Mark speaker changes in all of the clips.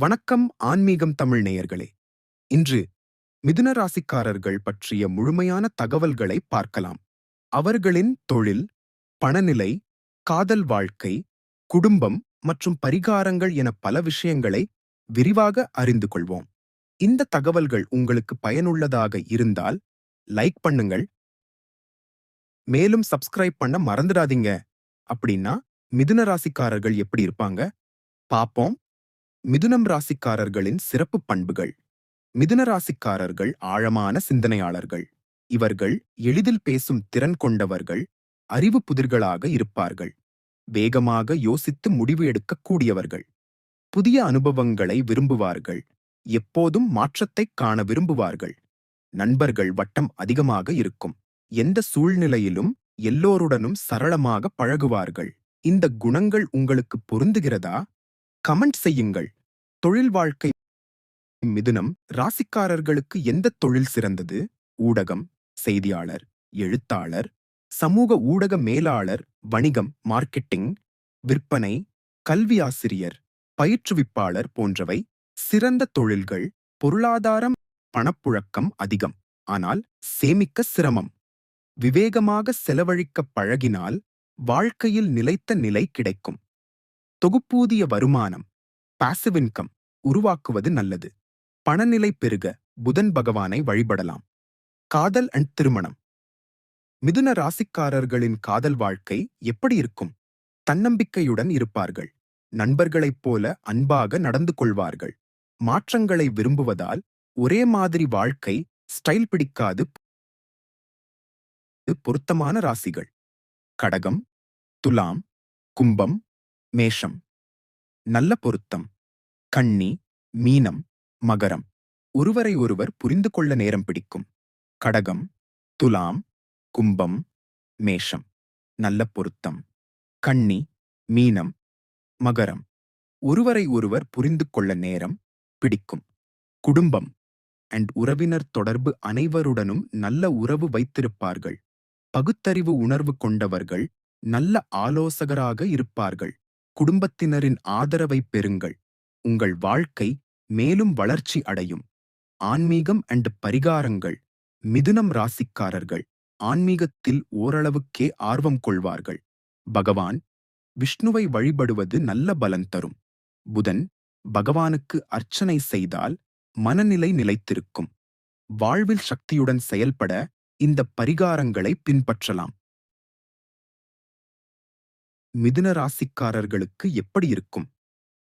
Speaker 1: வணக்கம் ஆன்மீகம் தமிழ் நேயர்களே. இன்று மிதுன ராசிக்காரர்கள் பற்றிய முழுமையான தகவல்களை பார்க்கலாம். அவர்களின் தொழில் பணநிலை காதல் வாழ்க்கை குடும்பம் மற்றும் பரிகாரங்கள் என பல விஷயங்களை விரிவாக அறிந்து கொள்வோம். இந்த தகவல்கள் உங்களுக்கு பயனுள்ளதாக இருந்தால் லைக் பண்ணுங்கள். மேலும் சப்ஸ்கிரைப் பண்ண மறந்துடாதீங்க. அப்படின்னா மிதுன ராசிக்காரர்கள் எப்படி இருப்பாங்க? பாப்போம் மிதுனம் ராசிக்காரர்களின் சிறப்பு பண்புகள். மிதுன ராசிக்காரர்கள் ஆழமான சிந்தனையாளர்கள். இவர்கள் எளிதில் பேசும் திறன் கொண்டவர்கள் அறிவு புதிர்களாக இருப்பார்கள். வேகமாக யோசித்து முடிவு எடுக்கக்கூடியவர்கள். புதிய அனுபவங்களை விரும்புவார்கள். எப்போதும் மாற்றத்தைக் காண விரும்புவார்கள். நண்பர்கள் வட்டம் அதிகமாக இருக்கும். எந்த சூழ்நிலையிலும் எல்லோருடனும் சரளமாக பழகுவார்கள். இந்த குணங்கள் உங்களுக்கு பொருந்துகிறதா? கமெண்ட் செய்யுங்கள். தொழில் வாழ்க்கை மிதுனம் ராசிக்காரர்களுக்கு எந்த தொழில் சிறந்தது? ஊடகம் செய்தியாளர் எழுத்தாளர் சமூக ஊடக மேலாளர் வணிகம் மார்க்கெட்டிங் விற்பனை கல்வி ஆசிரியர் பயிற்றுவிப்பாளர் போன்றவை சிறந்த தொழில்கள். பொருளாதாரம் பணப்புழக்கம் அதிகம் ஆனால் சேமிக்க சிரமம். விவேகமாக செலவழிக்க பழகினால் வாழ்க்கையில் நிலைத்த நிலை கிடைக்கும். தொகுப்பூதிய வருமானம் பாசிவ் இன்கம் உருவாக்குவது நல்லது. பணநிலை பெருக புதன் பகவானை வழிபடலாம். காதல் அண்ட் திருமணம். மிதுன ராசிக்காரர்களின் காதல் வாழ்க்கை எப்படி இருக்கும்? தன்னம்பிக்கையுடன் இருப்பார்கள். நண்பர்களைப் போல அன்பாக நடந்து கொள்வார்கள். மாற்றங்களை விரும்புவதால் ஒரே மாதிரி வாழ்க்கை ஸ்டைல் பிடிக்காது. பொருத்தமான ராசிகள். கடகம் துலாம் கும்பம் மேஷம் நல்ல பொருத்தம் கண்ணி மீனம் மகரம் ஒருவரை ஒருவர் புரிந்து கொள்ள நேரம் பிடிக்கும். கடகம் துலாம் கும்பம் மேஷம் நல்ல பொருத்தம் கண்ணி மீனம் மகரம் ஒருவரை ஒருவர் புரிந்து கொள்ள நேரம் பிடிக்கும். குடும்பம் அண்ட் உறவினர் தொடர்பு அனைவருடனும் நல்ல உறவு வைத்திருப்பார்கள். பகுத்தறிவு உணர்வு கொண்டவர்கள் நல்ல ஆலோசகராக இருப்பார்கள். குடும்பத்தினரின் ஆதரவை பெறுங்கள். உங்கள் வாழ்க்கை மேலும் வளர்ச்சி அடையும். ஆன்மீகம் அண்ட் பரிகாரங்கள் மிதுனம் ராசிக்காரர்கள். ஆன்மீகத்தில் ஓரளவுக்கே ஆர்வம் கொள்வார்கள். பகவான் விஷ்ணுவை வழிபடுவது நல்ல பலன் தரும். புதன் பகவானுக்கு அர்ச்சனை செய்தால் மனநிலை நிலைத்திருக்கும். வாழ்வில் சக்தியுடன் செயல்பட இந்த பரிகாரங்களை பின்பற்றலாம். மிதுன ராசிக்காரர்களுக்கு எப்படி இருக்கும்?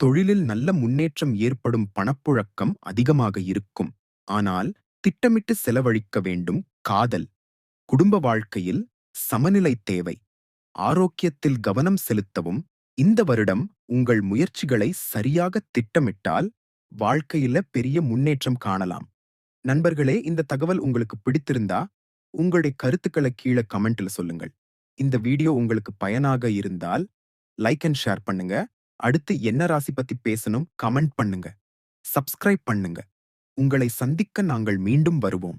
Speaker 1: தொழிலில் நல்ல முன்னேற்றம் ஏற்படும் பணப்புழக்கம் அதிகமாக இருக்கும். ஆனால் திட்டமிட்டு செலவழிக்க வேண்டும் காதல். குடும்ப வாழ்க்கையில் சமநிலை தேவை. ஆரோக்கியத்தில் கவனம் செலுத்தவும் இந்த வருடம் உங்கள் முயற்சிகளை சரியாக திட்டமிட்டால் வாழ்க்கையில பெரிய முன்னேற்றம் காணலாம். நண்பர்களே இந்த தகவல் உங்களுக்கு பிடித்திருந்தா உங்களுடைய கருத்துக்களை கீழே கமெண்ட்ல சொல்லுங்கள். இந்த வீடியோ உங்களுக்கு பயனாக இருந்தால் லைக் அண்ட் ஷேர் பண்ணுங்க. அடுத்து என்ன ராசி பத்தி பேசணும் கமெண்ட் பண்ணுங்க. சப்ஸ்கிரைப் பண்ணுங்க. உங்களை சந்திக்க நாங்கள் மீண்டும் வருவோம்.